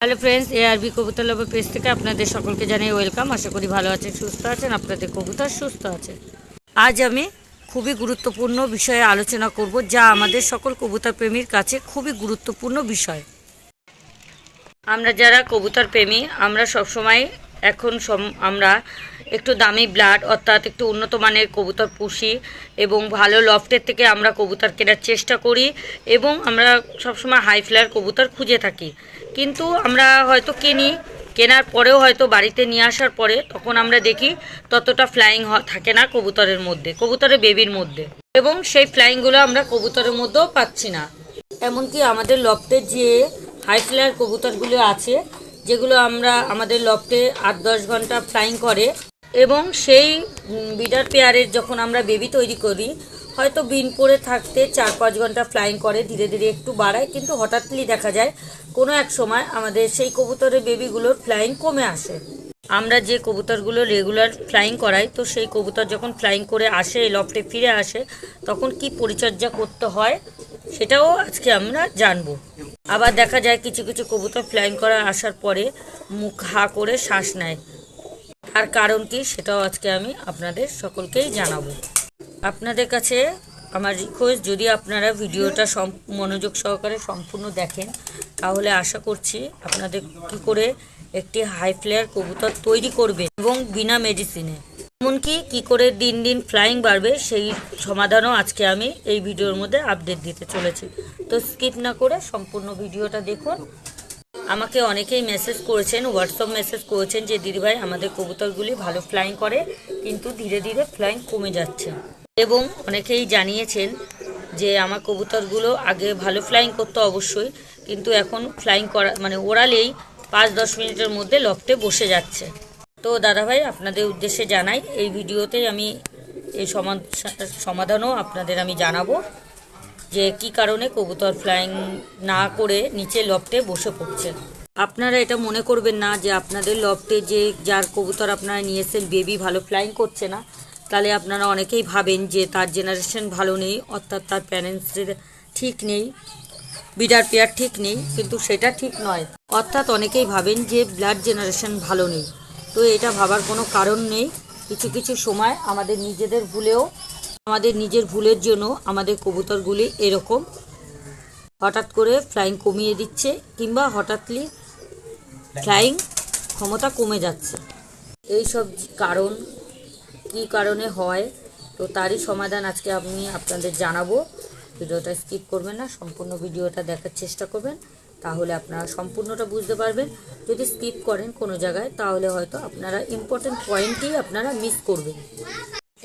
Hello friends A R B কবুতর love page থেকে আপনাদের সকলকে জানাই ওয়েলকাম আশা করি ভালো আছেন, সুস্থ আছেন, আপনাদের কবুতর সুস্থ আছে। আজ আমি খুবই গুরুত্বপূর্ণ বিষয়ে আলোচনা করব, যা আমাদের সকল কবুতর প্রেমীর কাছে খুবই গুরুত্বপূর্ণ বিষয়। আমরা যারা কবুতর প্রেমী, আমরা সবসময় এখন আমরা একটু দামি ব্লাড, অর্থাৎ একটু উন্নত মানের কবুতর পুষি এবং ভালো লফটের থেকে আমরা কবুতর কেনার চেষ্টা করি এবং আমরা সবসময় হাই ফ্লায়ার কবুতর খুঁজে থাকি। কিন্তু আমরা হয়তো কিনি, কেনার পরেও হয়তো বাড়িতে নিয়ে আসার পরে তখন আমরা দেখি ততটা ফ্লাইং থাকে না কবুতরের মধ্যে, কবুতরের বেবির মধ্যে এবং সেই ফ্লাইংগুলো আমরা কবুতরের মধ্যেও পাচ্ছি না। এমনকি আমাদের লফটের যে হাই ফ্লায়ার কবুতরগুলো আছে, যেগুলো আমরা আমাদের লফটে আট দশ ঘণ্টা ফ্লাইং করে এবং সেই বিডার পেয়ারের যখন আমরা বেবি তৈরি করি, হয়তো বিন পরে থাকতে চার পাঁচ ঘণ্টা ফ্লাইং করে, ধীরে ধীরে একটু বাড়ায়, কিন্তু হঠাৎই দেখা যায় কোনো এক সময় আমাদের সেই কবুতরের বেবিগুলোর ফ্লাইং কমে আসে। আমরা যে কবুতরগুলো রেগুলার ফ্লাইং করাই, তো সেই কবুতর যখন ফ্লাইং করে আসে লফটে ফিরে আসে, তখন কি পরিচর্যা করতে হয়, সেটাও আজকে আমরা জানব। আবার দেখা যায় কিছু কিছু কবুতর ফ্লাইং করা আসার পরে মুখ হা করে শ্বাস নেয়। তার কারণ কি সেটাও আজকে আমি আপনাদের সকলকেই জানাব। আপনাদের কাছে আমার রিকোয়েস্ট যদি আপনারা ভিডিওটা মনোযোগ সহকারে সম্পূর্ণ দেখেন, তাহলে আশা করছি আপনাদের কি করে একটি হাই ফ্লেয়ার কবুতর তৈরি করবে এবং বিনা মেডিসিনে এমনকি কি করে দিন দিন ফ্লাইং বাড়বে, সেই সমাধানও আজকে আমি এই ভিডিওর মধ্যে আপডেট দিতে চলেছি। তো স্কিপ না করে সম্পূর্ণ ভিডিওটা দেখুন। আমাকে অনেকেই মেসেজ করেছেন হোয়াটসঅ্যাপ মেসেজ করেছেন যে, দিদিভাই, আমাদের কবুতরগুলি ভালো ফ্লাইং করে, কিন্তু ধীরে ধীরে ফ্লাইং কমে যাচ্ছে। এবং অনেকেই জানিয়েছেন যে, আমার কবুতরগুলো আগে ভালো ফ্লাইং করতো অবশ্যই, কিন্তু এখন ফ্লাইং করা মানে ওড়ালেই পাঁচ দশ মিনিটের মধ্যে লফটে বসে যাচ্ছে। তো দাদাভাই, আপনাদের উদ্দেশ্যে জানাই, এই ভিডিওতেই আমি এই সমা- সমাধানও আপনাদের আমি জানাব। যে কি কারণে কবুতর ফ্লাইং না করে নিচে লফটে বসে পড়ছে। আপনারা এটা মনে করবেন না যে আপনাদের লফটে যে যার কবুতর আপনারা নিয়েছেন বেবি ভালো ফ্লাইং করছে না। তাহলে আপনারা অনেকেই ভাবেন যে তার জেনারেশন ভালো নেই, অর্থাৎ তার প্যারেন্টসের ঠিক নেই বিডার পেয়ার ঠিক নেই, কিন্তু সেটা ঠিক নয়। অর্থাৎ অনেকেই ভাবেন যে ব্লাড জেনারেশন ভালো নেই। তো এটা ভাবার কোনো কারণ নেই। কিছু কিছু সময় আমাদের নিজেদের ভুলেও আমাদের নিজের ভুলের জন্য আমাদের কবুতরগুলি এরকম হঠাৎ করে ফ্লাইং কমিয়ে দিচ্ছে কিংবা হঠাৎলি ফ্লাইং ক্ষমতা কমে যাচ্ছে। এই সব কারণ, কি কারণে হয়, তো তারই সমাধান আজকে আমি আপনাদের জানাব। ভিডিওটা স্কিপ করবেন না, সম্পূর্ণ ভিডিওটা দেখার চেষ্টা করবেন, তাহলে আপনারা সম্পূর্ণটা বুঝতে পারবেন। যদি স্কিপ করেন কোনো জায়গায়, তাহলে হয়তো আপনারা ইম্পর্টেন্ট পয়েন্টই আপনারা মিস করবেন।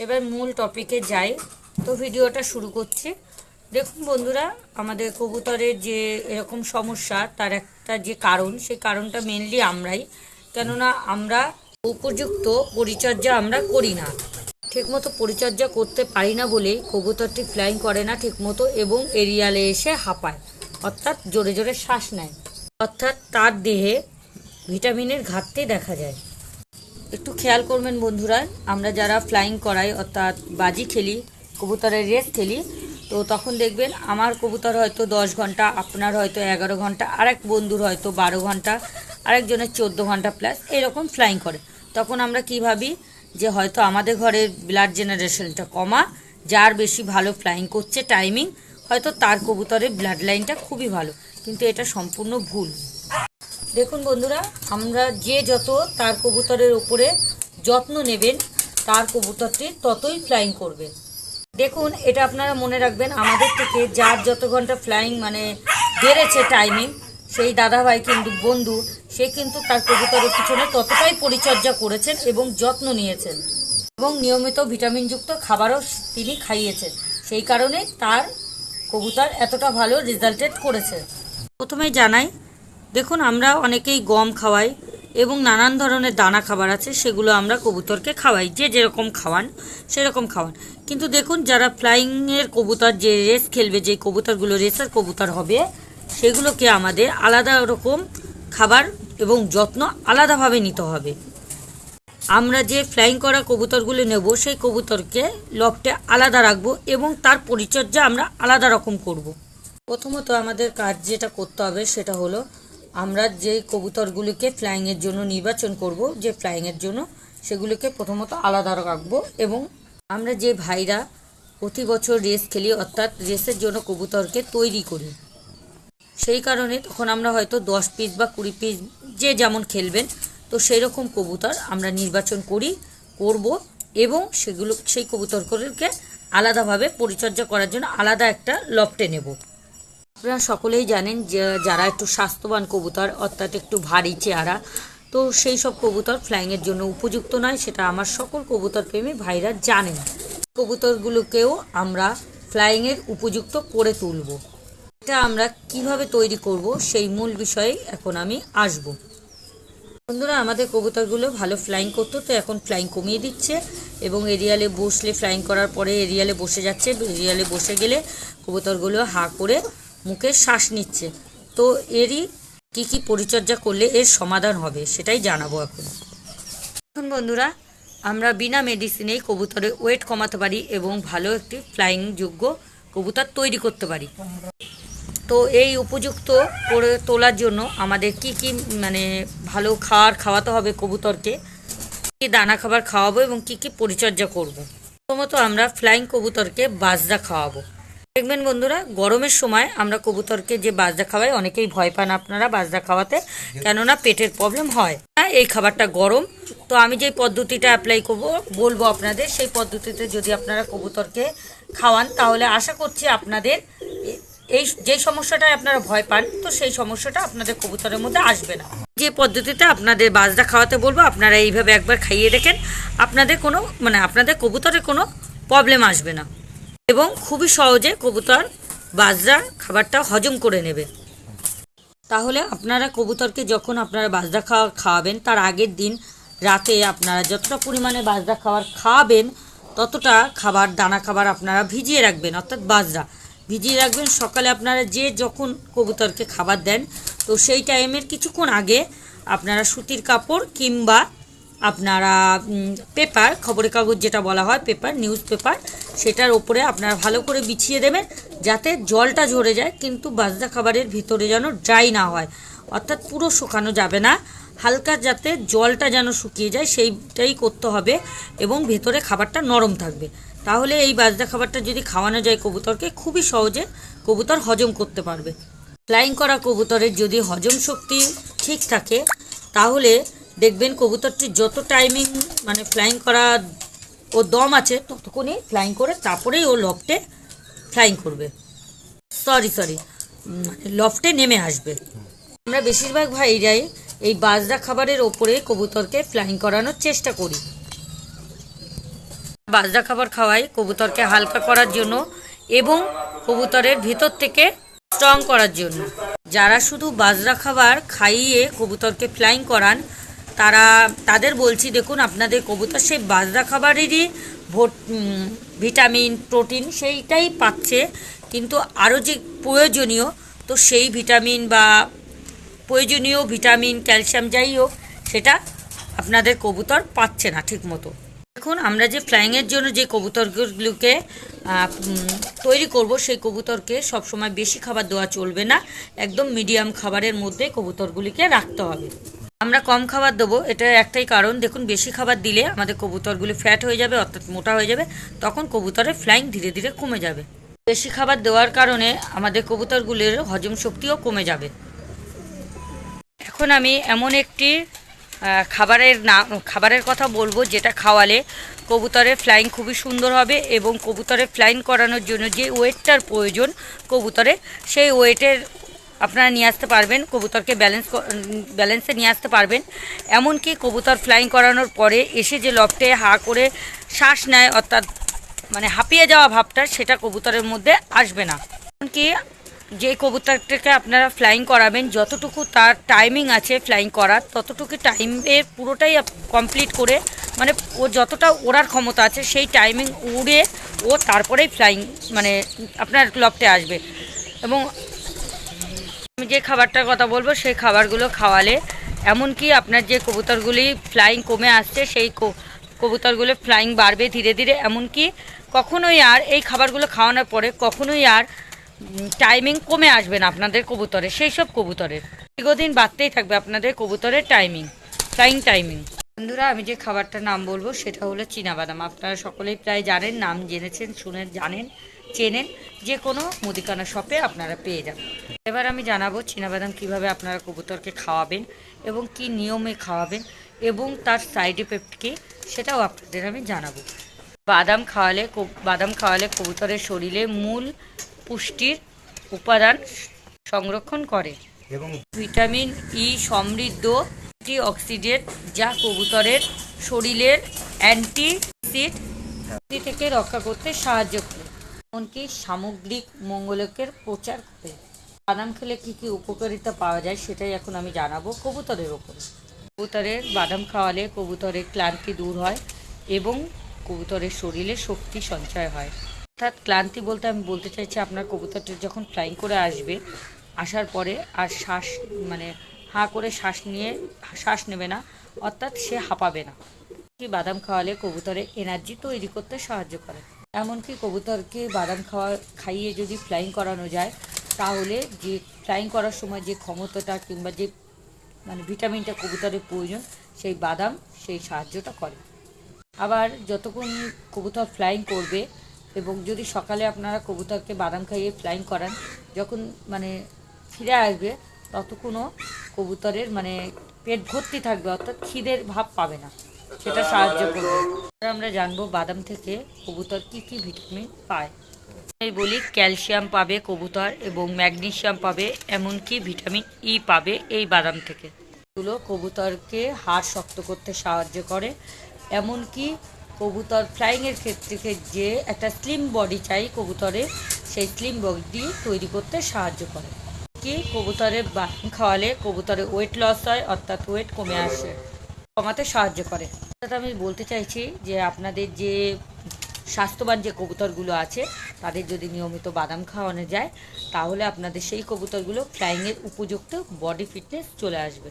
এবার মূল টপিকে যাই। তো ভিডিওটা শুরু করছি। দেখুন বন্ধুরা, আমাদের কবুতরের যে এরকম সমস্যা, তার একটা যে কারণ, সেই কারণটা মেনলি আমরাই। কেননা আমরা উপযুক্ত পরিচর্যা আমরা করি না। ঠিকমতো পরিচর্যা করতে পারি না বলেই কবুতরটি ফ্লাইং করে না ঠিকমতো এবং এরিয়ালে এসে হাঁপায়, অর্থাৎ জোরে জোরে শ্বাস নেয়। অর্থাৎ তার দেহে ভিটামিনের ঘাটতি দেখা যায়। একটু খেয়াল করবেন বন্ধুরা, আমরা যারা ফ্লাইং করাই, অর্থাৎ বাজি খেলি, কবুতরের রেস খেলি, তো তখন দেখবেন আমার কবুতর হয়তো দশ ঘণ্টা, আপনার হয়তো এগারো ঘণ্টা, আরেক বন্ধুর হয়তো বারো ঘণ্টা, আরেকজনের চোদ্দ ঘণ্টা প্লাস এরকম ফ্লাইং করে। তখন আমরা কি ভাবি যে হয়তো আমাদের ঘরের ব্লাড জেনারেশনটা কমা, যার বেশি ভালো ফ্লাইং করছে টাইমিং হয়তো তার কবুতরের ব্লাড লাইনটা খুবই ভালো। কিন্তু এটা সম্পূর্ণ ভুল। দেখুন বন্ধুরা, আমরা যে যত তার কবুতরের উপরে যত্ন নেবেন, তার কবুতরটি ততই ফ্লাইং করবে। দেখুন, এটা আপনারা মনে রাখবেন, আমাদের থেকে যার যত ঘণ্টা ফ্লাইং মানে বেড়েছে টাইমিং সেই দাদাভাই কিন্তু বন্ধু, সে কিন্তু তার কবুতরের পিছনে ততটাই পরিচর্যা করেছেন এবং যত্ন নিয়েছেন। এবং নিয়মিত ভিটামিনযুক্ত খাবারও তিনি খাইয়েছেন। সেই কারণে তার কবুতর এতটা ভালো রেজাল্টেড করেছে। প্রথমে জানাই দেখুন, আমরা অনেকেই গম খাওয়াই এবং নানান ধরনের দানা খাবার আছে, সেগুলো আমরা কবুতরকে খাওয়াই। যে যেরকম খাওয়ান, সেরকম খাওয়ান। কিন্তু দেখুন, যারা ফ্লাইংয়ের কবুতর, যে রেস খেলবে, যে কবুতরগুলো রেসের কবুতর হবে, সেগুলোকে আমাদের আলাদা রকম খাবার এবং যত্ন আলাদাভাবে নিতে হবে। আমরা যে ফ্লাইং করা কবুতরগুলো নেব, সেই কবুতরকে লফটে আলাদা রাখব এবং তার পরিচর্যা আমরা আলাদা রকম করব। প্রথমত আমাদের কাজ যেটা করতে হবে, সেটা হলো আমরা যে কবুতরগুলিকে ফ্লাইংয়ের জন্য নির্বাচন করব, যে ফ্লাইংয়ের জন্য, সেগুলোকে প্রথমত আলাদা রাখব এবং আমরা যে ভাইরা প্রতি বছর রেস খেলি, অর্থাৎ রেসের জন্য কবুতরকে তৈরি করি, সেই কারণে তখন আমরা হয়তো দশ পিস বা কুড়ি পিস যে যেমন খেলবেন, তো সেই রকম কবুতর আমরা নির্বাচন করি, করব এবং সেগুলো, সেই কবুতরগুলোকে আলাদাভাবে পরিচর্যা করার জন্য আলাদা একটা লফটে নেব। আপনারা সকলেই জানেন যারা একটু স্বাস্থ্যবান কবুতর, অর্থাৎ একটু ভারী চেহারা, তো সেই সব কবুতর ফ্লাইংয়ের জন্য উপযুক্ত নয়, সেটা আমার সকল কবুতর প্রেমী ভাইরা জানেন। কবুতরগুলোকেও আমরা ফ্লাইংয়ের উপযুক্ত করে তুলব। এটা আমরা কীভাবে তৈরি করব সেই মূল বিষয়ে এখন আমি আসব। বন্ধুরা, আমাদের কবুতরগুলো ভালো ফ্লাইং করতো, তো এখন ফ্লাইং কমিয়ে দিচ্ছে এবং এরিয়ালে বসলে ফ্লাইং করার পরে এরিয়ালে বসে যাচ্ছে। এরিয়ালে বসে গেলে কবুতরগুলো হা করে মুখে শ্বাস নিচ্ছে। তো এরই কি কি পরিচর্যা করলে এর সমাধান হবে, সেটাই জানাব এখন। এখন বন্ধুরা, আমরা বিনা মেডিসিনেই কবুতরের ওয়েট কমাতে পারি এবং ভালো একটি ফ্লাইং যোগ্য কবুতর তৈরি করতে পারি। তো এই উপযুক্ত করে তোলার জন্য আমাদের কি কি মানে ভালো খাবার খাওয়াতে হবে কবুতরকে, কি দানা খাবার খাওয়াবো এবং কি কি পরিচর্যা করব। প্রথমত আমরা ফ্লাইং কবুতরকে বাজরা খাওয়াবো। দেখবেন বন্ধুরা, গরমের সময় আমরা কবুতরকে যে বাজরা খাওয়াই, অনেকেই ভয় পান আপনারা বাজরা খাওয়াতে, কেননা পেটের প্রবলেম হয়। হ্যাঁ এই খাবারটা গরম। তো আমি যে পদ্ধতিটা অ্যাপ্লাই করব, বলব আপনাদের, সেই পদ্ধতিতে যদি আপনারা কবুতরকে খাওয়ান, তাহলে আশা করছি আপনাদের এই যে সমস্যাটায় আপনারা ভয় পান, তো সেই সমস্যাটা আপনাদের কবুতরের মধ্যে আসবে না। যে পদ্ধতিতে আপনাদের বাজরা খাওয়াতে বলব, আপনারা এইভাবে একবার খাইয়ে দেখেন, আপনাদের কোনো মানে আপনাদের কবুতরের কোনো প্রবলেম আসবে না। এবং খুবই সহজে কবুতর, বাজরা খাবারটা হজম করে নেবে। তাহলে আপনারা কবুতরকে যখন আপনারা বাজরা খাওয়া, খাওয়াবেন, তার আগের দিন রাতে আপনারা যতটা পরিমাণে বাজরা খাবার খাওয়াবেন ততটা খাবার, দানা খাবার আপনারা ভিজিয়ে রাখবেন, অর্থাৎ বাজরা। ভিজিয়ে রাখবেন, সকালে আপনারা যে যখন কবুতরকে খাবার দেন, তো সেই টাইমের কিছুক্ষণ আগে আপনারা সুতির কাপড় কিংবা আপনারা পেপার খবরের কাগজ যেটা বলা হয় পেপার নিউজ পেপার সেটার ওপরে আপনারা ভালো করে বিছিয়ে দেবেন যাতে জলটা ঝরে যায়, কিন্তু বাজদা খাবারের ভিতরে যেন ড্রাই না হয়। অর্থাৎ পুরো শুকানো যাবে না, হালকা যাতে জলটা যেন শুকিয়ে যায়, সেইটাই করতে হবে এবং ভেতরে খাবারটা নরম থাকবে। তাহলে এই বাজদা খাবারটা যদি খাওয়ানো যায় কবুতরকে, খুবই সহজে কবুতর হজম করতে পারবে। ফ্লাইং করা কবুতরের যদি হজম শক্তি ঠিক থাকে, তাহলে দেখবেন কবুতরটি যত টাইমিং মানে ফ্লাইং করা, ও দম আছে ততক্ষণই ফ্লাইং করে তারপরেই ও লফটে ফ্লাইং করবে। সরি সরি মানে লফটে নেমে আসবে। আমরা বেশিরভাগ ভাইরাই এই বাজরা খাবারের ওপরে কবুতরকে ফ্লাইং করানোর চেষ্টা করি। বাজরা খাবার খাওয়াই কবুতরকে হালকা করার জন্য এবং কবুতরের ভিতর থেকে স্ট্রং করার জন্য। যারা শুধু বাজরা খাবার খাইয়ে কবুতরকে ফ্লাইং করান তারা, তাদের বলছি, দেখুন, আপনাদের কবুতর সেই বাজরা খাবারেরই ভোট ভিটামিন, প্রোটিন সেইটাই পাচ্ছে। কিন্তু আরও যে প্রয়োজনীয়, তো সেই ভিটামিন বা প্রয়োজনীয় ভিটামিন, ক্যালসিয়াম যাই হোক, সেটা আপনাদের কবুতর পাচ্ছে না ঠিক মতো দেখুন, আমরা যে ফ্লাইংয়ের জন্য যে কবুতরগুলোকে তৈরি করব, সেই কবুতরকে সবসময় বেশি খাবার দেওয়া চলবে না। একদম মিডিয়াম খাবারের মধ্যে কবুতরগুলিকে রাখতে হবে। আমরা কম খাবার দেবো, এটা একটাই কারণ। দেখুন, বেশি খাবার দিলে আমাদের কবুতরগুলি ফ্যাট হয়ে যাবে, অর্থাৎ মোটা হয়ে যাবে, তখন কবুতরের ফ্লাইং ধীরে ধীরে কমে যাবে। বেশি খাবার দেওয়ার কারণে আমাদের কবুতরগুলির হজম শক্তিও কমে যাবে। এখন আমি এমন একটি খাবারের নাম, খাবারের কথা বলব, যেটা খাওয়ালে কবুতরের ফ্লাইং খুবই সুন্দর হবে এবং কবুতরের ফ্লাইং করানোর জন্য যে ওয়েটটার প্রয়োজন কবুতরে সেই ওয়েটের আপনারা নিয়ে আসতে পারবেন, কবুতরকে ব্যালেন্স ব্যালেন্সে নিয়ে আসতে পারবেন। এমনকি কবুতর ফ্লাইং করানোর পরে এসে যে লফটে হা করে শ্বাস নেয়, অর্থাৎ মানে হাঁপিয়ে যাওয়া ভাবটা, সেটা কবুতরের মধ্যে আসবে না। এমনকি যে কবুতরটাকে আপনারা ফ্লাইং করাবেন, যতটুকু তার টাইমিং আছে ফ্লাইং করার, ততটুকু টাইমে পুরোটাই কমপ্লিট করে মানে ও যতটা ওড়ার ক্ষমতা আছে, সেই টাইমিং উড়ে ও তারপরেই ফ্লাইং মানে আপনার লফটে আসবে। এবং আমি যে খাবারটার কথা বলব, সেই খাবারগুলো খাওয়ালে, এমনকি আপনার যে কবুতরগুলি ফ্লাইং কমে আসছে, সেই কবুতরগুলো ফ্লাইং বাড়বে ধীরে ধীরে, এমনকি কখনোই আর এই খাবারগুলো খাওয়ানোর পরে কখনোই আর টাইমিং কমে আসবে না আপনাদের কবুতরে, সেই সব কবুতরের। দীর্ঘদিন বাড়তেই থাকবে আপনাদের কবুতরের টাইমিং ফ্লাইং টাইমিং বন্ধুরা আমি যে খাবারটার নাম বলব সেটা হলো চীনাবাদাম। আপনারা সকলেই প্রায় জানেন নাম জেনেছেন শুনে জানেন চেনেন যে কোনো মুদিখানা শপে আপনারা পেয়ে যাবেন। এবার আমি জানাব চীনাবাদাম কীভাবে আপনারা কবুতরকে খাওয়াবেন এবং কি নিয়মে খাওয়াবেন এবং তার সাইড এফেক্ট কী সেটাও আপনাদের আমি জানাব। বাদাম খাওয়ালে বাদাম খাওয়ালে কবুতরের শরীরে মূল পুষ্টির উপাদান সংরক্ষণ করে। এবং ভিটামিন ই সমৃদ্ধ অক্সিডেন্ট যা কবুতরের শরীরের অ্যান্টিসিড থেকে রক্ষা করতে সাহায্য করে এমনকি সামগ্রিক মঙ্গলকের প্রচার করে। বাদাম খেলে কী কী উপকারিতা পাওয়া যায় সেটাই এখন আমি জানাব কবুতরের ওপরে। কবুতরের বাদাম খাওয়ালে কবুতরের ক্লান্তি দূর হয় এবং কবুতরের শরীরে শক্তি সঞ্চয় হয়। অর্থাৎ ক্লান্তি বলতে আমি বলতে চাইছি আপনার কবুতরটি যখন ফ্লাইং করে আসবে আসার পরে আর শ্বাস মানে হাঁ করে শ্বাস নিয়ে, শ্বাস নেবে না, অর্থাৎ সে হাঁপাবে না। বাদাম খাওয়ালে কবুতরে এনার্জি তৈরি করতে সাহায্য করে। এমনকি কবুতরকে বাদাম খাওয়া, খাইয়ে যদি ফ্লাইং করানো যায়, তাহলে যে ফ্লাইং করার সময় যে ক্ষমতাটা কিংবা যে মানে ভিটামিনটা কবুতরের প্রয়োজন, সেই বাদাম সেই সাহায্যটা করে। আবার যতক্ষণ কবুতর ফ্লাইং করবে এবং যদি সকালে আপনারা কবুতরকে বাদাম খাইয়ে ফ্লাইং করান, যখন মানে ফিরে আসবে ততক্ষণও কবুতরের মানে পেট ভর্তি থাকবে, অর্থাৎ খিদের ভাব পাবে না। সেটা সাহায্য করবে। আমরা জানব বাদাম থেকে কবুতর কি কি ভিটামিন পায়। এই বলি, ক্যালসিয়াম পাবে কবুতর এবং ম্যাগনেসিয়াম পাবে, এমনকি ভিটামিন ই পাবে এই বাদাম থেকে। এগুলো কবুতরকে হাড় শক্ত করতে সাহায্য করে, এমনকি কবুতর ফ্লাইংয়ের ক্ষেত্রে যে একটা স্লিম বডি চাই কবুতরে, সেই স্লিম বডি তৈরি করতে সাহায্য করে। কি কবুতরের বাদাম খাওয়ালে কবুতরের ওয়েট লস হয়, অর্থাৎ ওয়েট কমে আসে, কমাতে সাহায্য করে। অর্থাৎ আমি বলতে চাইছি যে আপনাদের যে স্বাস্থ্যবান যে কবুতরগুলো আছে, তাদের যদি নিয়মিত বাদাম খাওয়ানো যায়, তাহলে আপনাদের সেই কবুতরগুলো ফ্লাইংয়ের উপযুক্ত বডি ফিটনেস চলে আসবে।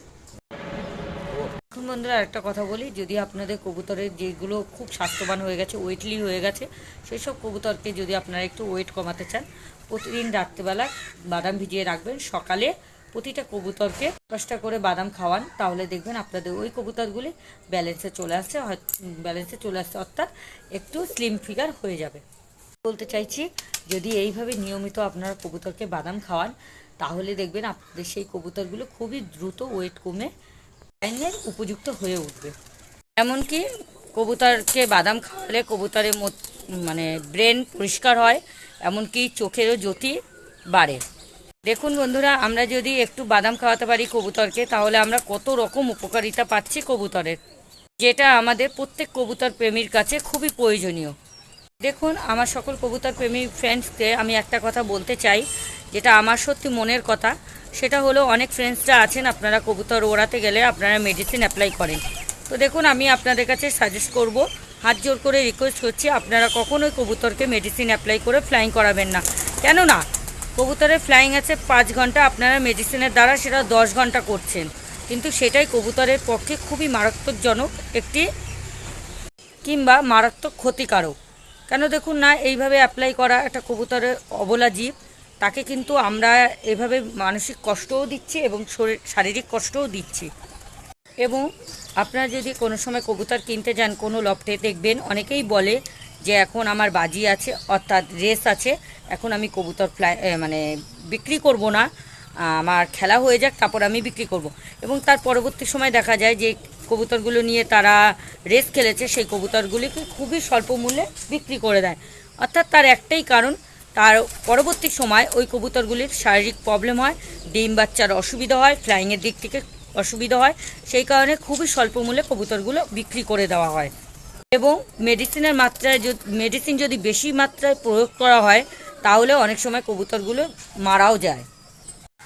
এখন বন্ধুরা একটা কথা বলি, যদি আপনাদের কবুতরের যেগুলো খুব স্বাস্থ্যবান হয়ে গেছে ওয়েটলি হয়ে গেছে সেই সব কবুতরকে যদি আপনারা একটু ওয়েট কমাতে চান প্রতিদিন রাত্রেবেলা বাদাম ভিজিয়ে রাখবেন। সকালে প্রতিটা কবুতরকে দশটা করে বাদাম খাওয়ান, তাহলে দেখবেন আপনাদের ওই কবুতরগুলি ব্যালেন্সে চলে আসছে ব্যালেন্সে চলে আসছে, অর্থাৎ একটু স্লিম ফিগার হয়ে যাবে। বলতে চাইছি, যদি এইভাবে নিয়মিত আপনারা কবুতরকে বাদাম খাওয়ান, তাহলে দেখবেন আপনাদের সেই কবুতরগুলো খুবই দ্রুত ওয়েট কমে ফ্লাইংয়ের উপযুক্ত হয়ে উঠবে। এমনকি কবুতরকে বাদাম খাওয়ালে কবুতরের মানে ব্রেন পরিষ্কার হয় এমনকি চোখেরও জ্যোতি বাড়ে। দেখুন বন্ধুরা, আমরা যদি একটু বাদাম খাওয়াতে পারি কবুতরকে, তাহলে আমরা কত রকম উপকারিতা পাচ্ছি কবুতরের, যেটা আমাদের প্রত্যেক কবুতর প্রেমীর কাছে খুবই প্রয়োজনীয়। দেখুন, আমার সকল কবুতর প্রেমী ফ্রেন্ডসকে আমি একটা কথা বলতে চাই, যেটা আমার সত্যি মনের কথা। সেটা হলো, অনেক ফ্রেন্ডসরা আছেন, আপনারা কবুতর ওড়াতে গেলে আপনারা মেডিসিন অ্যাপ্লাই করেন। তো দেখুন, আমি আপনাদের কাছে সাজেস্ট করব হাত জোর করে রিকোয়েস্ট করছি, আপনারা কখনোই কবুতরকে মেডিসিন অ্যাপ্লাই করে ফ্লাইং করাবেন না। কেন না কবুতরের ফ্লাইং আছে, পাঁচ ঘণ্টা আপনারা মেডিসিনের দ্বারা সেটা দশ ঘণ্টা করছেন। কিন্তু সেটাই কবুতরের পক্ষে খুবই মারাত্মকজনক, একটি কিংবা মারাত্মক ক্ষতিকারক। কেন দেখুন না, এইভাবে অ্যাপ্লাই করা একটা কবুতরের অবলা জীব, তাকে কিন্তু আমরা এভাবে মানসিক কষ্টও দিচ্ছি এবং শরীর, শারীরিক কষ্টও দিচ্ছি। এবং আপনারা যদি কোনো সময় কবুতর কিনতে যান, কোনো লফটে দেখবেন, অনেকেই বলে যে এখন আমার বাজি আছে, অর্থাৎ রেস আছে, এখন আমি কবুতর ফ্লাই মানে বিক্রি করব না, আমার খেলা হয়ে যাক, তারপর আমি বিক্রি করব। এবং তার পরবর্তী সময় দেখা যায় যে কবুতরগুলো নিয়ে তারা রেস খেলেছে, সেই কবুতরগুলিকে খুবই স্বল্প মূল্যে বিক্রি করে দেয়। অর্থাৎ তার একটাই কারণ, তার পরবর্তী সময় ওই কবুতরগুলির শারীরিক প্রবলেম হয়, ডিম বাচ্চার অসুবিধা হয় ফ্লাইংয়ের দিক থেকে অসুবিধা হয়। সেই কারণে খুবই স্বল্প মূল্যে কবুতরগুলো বিক্রি করে দেওয়া হয়। এবং মেডিসিনের মাত্রায় যদি মেডিসিন যদি বেশি মাত্রায় প্রয়োগ করা হয়, তাহলে অনেক সময় কবুতরগুলো মারাও যায়।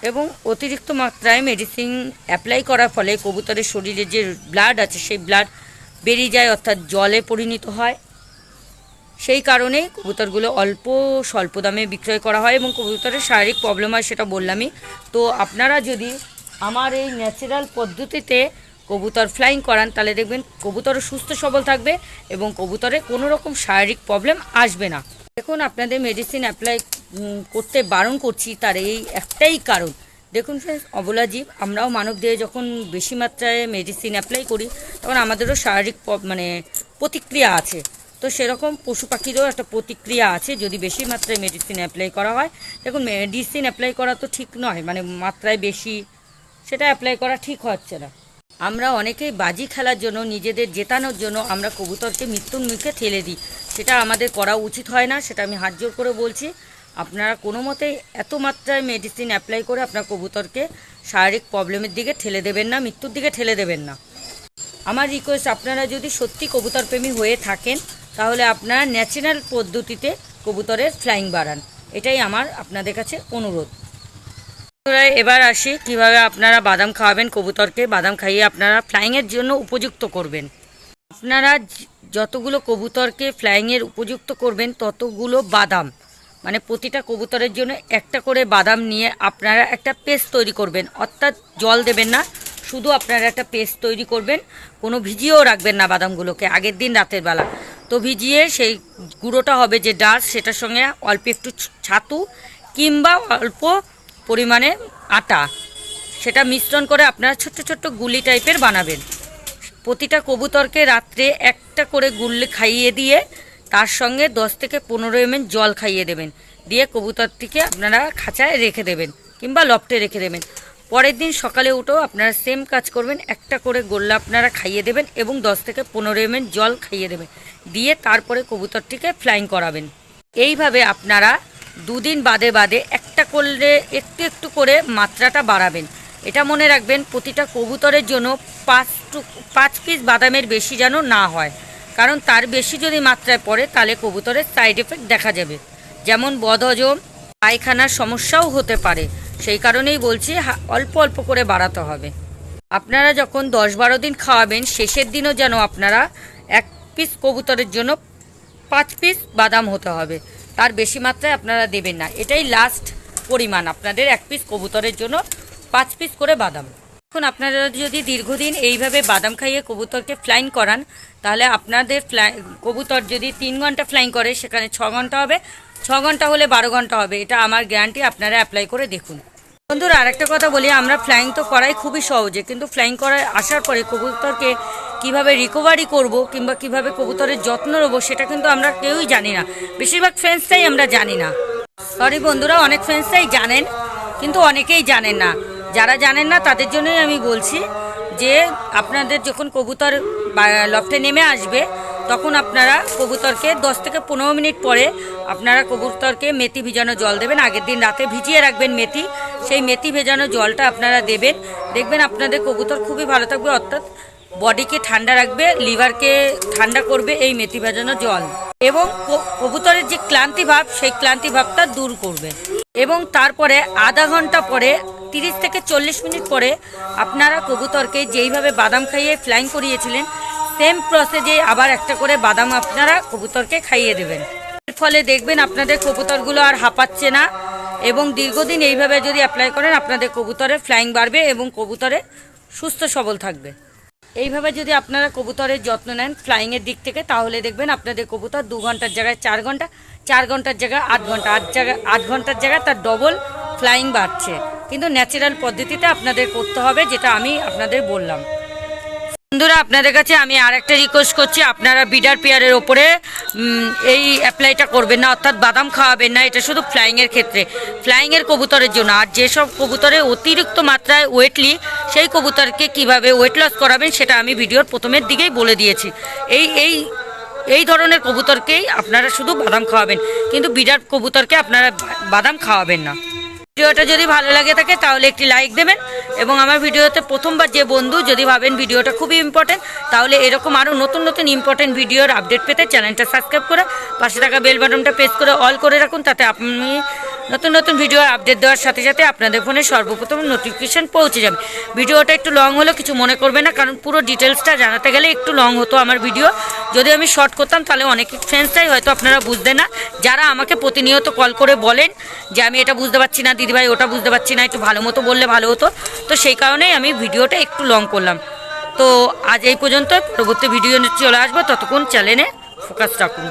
এবং অতিরিক্ত মাত্রায় মেডিসিন অ্যাপ্লাই করার ফলে কবুতরের শরীরে যে ব্লাড আছে, সেই ব্লাড বেরিয়ে যায়, অর্থাৎ জলে পরিণত হয়। সেই কারণে কবুতরগুলো অল্প, স্বল্প দামে বিক্রয় করা হয় এবং কবুতরের শারীরিক প্রবলেম হয় সেটা বললামই। তো আপনারা যদি আমার এই ন্যাচারাল পদ্ধতিতে কবুতর ফ্লাইং করান, তাহলে দেখবেন কবুতরও সুস্থ সবল থাকবে এবং কবুতরে কোনো রকম শারীরিক প্রবলেম আসবে না। দেখুন, আপনাদের মেডিসিন অ্যাপ্লাই করতে বারণ করছি, তার এই একটাই কারণ। দেখুন ফ্রেন্ডস অবলা জীব, আমরাও মানব দেহে যখন বেশি মাত্রায় মেডিসিন অ্যাপ্লাই করি, তখন আমাদেরও শারীরিক মানে প্রতিক্রিয়া আছে। তো সেরকম পশু পাখিরও একটা প্রতিক্রিয়া আছে, যদি বেশি মাত্রায় মেডিসিন অ্যাপ্লাই করা হয়। দেখুন মেডিসিন অ্যাপ্লাই করা তো ঠিক নয় মানে মাত্রায় বেশি সেটা অ্যাপ্লাই করা ঠিক হচ্ছে না। আমরা অনেকেই বাজি খেলার জন্য, নিজেদের জেতানোর জন্য আমরা কবুতরকে মৃত্যুর মুখে ঠেলে দিই। সেটা আমাদের করা উচিত হয় না, সেটা আমি হাত জোর করে বলছি। আপনারা কোনো মতেই এত মাত্রায় মেডিসিন অ্যাপ্লাই করে আপনার কবুতরকে শারীরিক প্রবলেমের দিকে ঠেলে দেবেন না, মৃত্যুর দিকে ঠেলে দেবেন না। আমার রিকোয়েস্ট আপনারা যদি সত্যি কবুতর প্রেমী হয়ে থাকেন, তাহলে আপনারা ন্যাচারাল পদ্ধতিতে কবুতরের ফ্লাইং বাড়ান। এটাই আমার, আপনাদের কাছে অনুরোধ। এবার আসি কীভাবে আপনারা বাদাম খাওয়াবেন, কবুতরকে বাদাম খাইয়ে আপনারা ফ্লাইংয়ের জন্য উপযুক্ত করবেন। আপনারা যতগুলো কবুতরকে ফ্লাইংয়ের উপযুক্ত করবেন, ততগুলো বাদাম মানে প্রতিটা কবুতরের জন্য একটা করে বাদাম নিয়ে আপনারা একটা পেস্ট তৈরি করবেন। অর্থাৎ জল দেবেন না, শুধু আপনারা একটা পেস্ট তৈরি করবেন, কোনো ভিজিয়েও রাখবেন না বাদামগুলোকে আগের দিন রাতের বেলা। তো ভিজিয়ে সেই গুঁড়োটা হবে যে ডাস্ট, সেটার সঙ্গে অল্প একটু ছাতু কিংবা অল্প পরিমাণে আটা। সেটা মিশ্রণ করে আপনারা ছোট্ট ছোট্ট গুলি টাইপের বানাবেন। প্রতিটা কবুতরকে রাত্রে একটা করে গুল্লি খাইয়ে দিয়ে তার সঙ্গে দশ থেকে পনেরো এমএল জল খাইয়ে দেবেন। দিয়ে কবুতরটিকে আপনারা খাঁচায় রেখে দেবেন কিংবা লফটে রেখে দেবেন। পরের দিন সকালে উঠেও আপনারা সেম কাজ করবেন, একটা করে গোল্লা আপনারা খাইয়ে দেবেন এবং দশ থেকে পনেরো এমএল জল খাইয়ে দেবেন। দিয়ে তারপরে কবুতরটিকে ফ্লাইং করাবেন। এইভাবে আপনারা দুদিন বাদে বাদে একটা করলে একটু একটু করে মাত্রাটা বাড়াবেন। এটা মনে রাখবেন, প্রতিটা কবুতরের জন্য পাঁচ টু পাঁচ পিস বাদামের বেশি যেন না হয়। কারণ তার বেশি যদি মাত্রায় পড়ে, তাহলে কবুতরের সাইড এফেক্ট দেখা যাবে। যেমন বদহজম, পায়খানার সমস্যাও হতে পারে। সেই কারণেই বলছি অল্প অল্প করে বাড়াতে হবে। আপনারা যখন দশ বারো দিন খাওয়াবেন, শেষের দিনও যেন আপনারা এক পিস কবুতরের জন্য পাঁচ পিস বাদাম হতে হবে। তার বেশি মাত্রায় আপনারা দেবেন না। এটাই লাস্ট পরিমাণ। আপনাদের এক পিস কবুতরের জন্য পাঁচ পিস করে বাদাম। এখন আপনারা যদি দীর্ঘদিন এইভাবে বাদাম খাইয়ে কবুতরকে ফ্লাইং করান, তাহলে আপনাদের ফ্লাই কবুতর যদি তিন ঘণ্টা ফ্লাইং করে, সেখানে ছ ঘণ্টা হবে। ছ ঘণ্টা হলে বারো ঘণ্টা হবে। এটা আমার গ্যারান্টি আপনারা অ্যাপ্লাই করে দেখুন। বন্ধুরা, আরেকটা কথা বলি, আমরা ফ্লাইং তো করাই খুবই সহজে, কিন্তু ফ্লাইং করায় আসার পরে কবুতরকে কীভাবে রিকভারি করব কিংবা কীভাবে কবুতরের যত্ন নেব সেটা কিন্তু আমরা কেউই জানি না। বেশিরভাগ ফ্রেন্ডসটাই আমরা জানি না। সরি বন্ধুরা, অনেক ফ্রেন্ডসটাই জানেন, কিন্তু অনেকেই জানেন না। যারা জানেন না, তাদের জন্যই আমি বলছি যে, আপনাদের যখন কবুতর লফটে নেমে আসবে, তখন আপনারা কবুতরকে দশ থেকে পনেরো মিনিট পরে আপনারা কবুতরকে মেথি ভিজানো জল দেবেন। আগের দিন রাতে ভিজিয়ে রাখবেন মেথি। সেই মেথি ভেজানো জলটা আপনারা দেবেন। দেখবেন আপনাদের কবুতর খুবই ভালো থাকবে, অর্থাৎ বডিকে ঠান্ডা রাখবে, লিভারকে ঠান্ডা করবে এই মেথি ভেজানো জল। এবং কবুতরের যে ক্লান্তি ভাব, সেই ক্লান্তি ভাবটা দূর করবে। এবং তারপরে আধা ঘণ্টা পরে, তিরিশ থেকে চল্লিশ মিনিট পরে, আপনারা কবুতরকে যেইভাবে বাদাম খাইয়ে ফ্লাইং করিয়েছিলেন সেম প্রসেসে আবার একটা করে বাদাম আপনারা কবুতরকে খাইয়ে দেবেন। এর ফলে দেখবেন আপনাদের কবুতরগুলো আর হাঁপাচ্ছে না, এবং দীর্ঘদিন এইভাবে যদি অ্যাপ্লাই করেন, আপনাদের কবুতরের ফ্লাইং বাড়বে এবং কবুতরে সুস্থ সবল থাকবে। এইভাবে যদি আপনারা কবুতরের যত্ন নেন ফ্লাইংয়ের দিক থেকে, তাহলে দেখবেন আপনাদের কবুতর দু ঘণ্টার জায়গায় চার ঘণ্টা, চার ঘণ্টার জায়গায় আট ঘণ্টা, আট জায়গায়, আট ঘণ্টার জায়গায় তার ডবল ফ্লাইং বাড়ছে। কিন্তু ন্যাচারাল পদ্ধতিতে আপনাদের করতে হবে, যেটা আমি আপনাদের বললাম। বন্ধুরা, আপনাদের কাছে আমি আর একটা রিকোয়েস্ট করছি। আপনারা বিডার পেয়ারের ওপরে এই অ্যাপ্লাইটা করবেন না, অর্থাৎ বাদাম খাওয়াবেন না, এটা শুধু ফ্লাইংয়ের ক্ষেত্রে। ফ্লাইংয়ের কবুতরের জন্য। আর যেসব কবুতরে অতিরিক্ত মাত্রায় ওয়েটলি সেই কবুতরকে কীভাবে ওয়েট লস করাবেন, সেটা আমি ভিডিওর প্রথমের দিকেই বলে দিয়েছি। এই এই এই ধরনের কবুতরকেই আপনারা শুধু বাদাম খাওয়াবেন। কিন্তু বিডার কবুতরকে আপনারা বাদাম খাওয়াবেন না। ভিডিওটা যদি ভালো লাগে থাকে, তাহলে একটি লাইক দেবেন। এবং আমার ভিডিওতে প্রথমবার যে বন্ধু যদি ভাবেন ভিডিওটা খুবই ইম্পর্টেন্ট তাহলে এরকম আরও নতুন নতুন ইম্পর্টেন্ট ভিডিওর আপডেট পেতে চ্যানেলটা সাবস্ক্রাইব করে, পাশে থাকা বেল বাটনটা প্রেস করে অল করে রাখুন, তাতে আপনি নতুন নতুন ভিডিও আপডেট দেওয়ার সাথে সাথে আপনাদের ফোনে সর্বপ্রথম নোটিফিকেশান পৌঁছে যাবে। ভিডিওটা একটু লং হলো কিছু মনে করবে না, কারণ পুরো ডিটেলসটা জানাতে গেলে একটু লং হতো আমার ভিডিও যদি আমি শর্ট করতাম, তাহলে অনেক ফ্রেন্ডসটাই হয়তো আপনারা বুঝতেন না। যারা আমাকে প্রতিনিয়ত কল করে বলেন যে, আমি এটা বুঝতে পারছি না, দিদিভাই ওটা বুঝতে পারছি না, একটু ভালো মতো বললে ভালো হতো। তো সেই কারণেই আমি ভিডিওটা একটু লং করলাম। তো আজ এই পর্যন্ত পরবর্তী ভিডিও চলে আসব। ততক্ষণ চ্যানেলে ফোকাস রাখুন।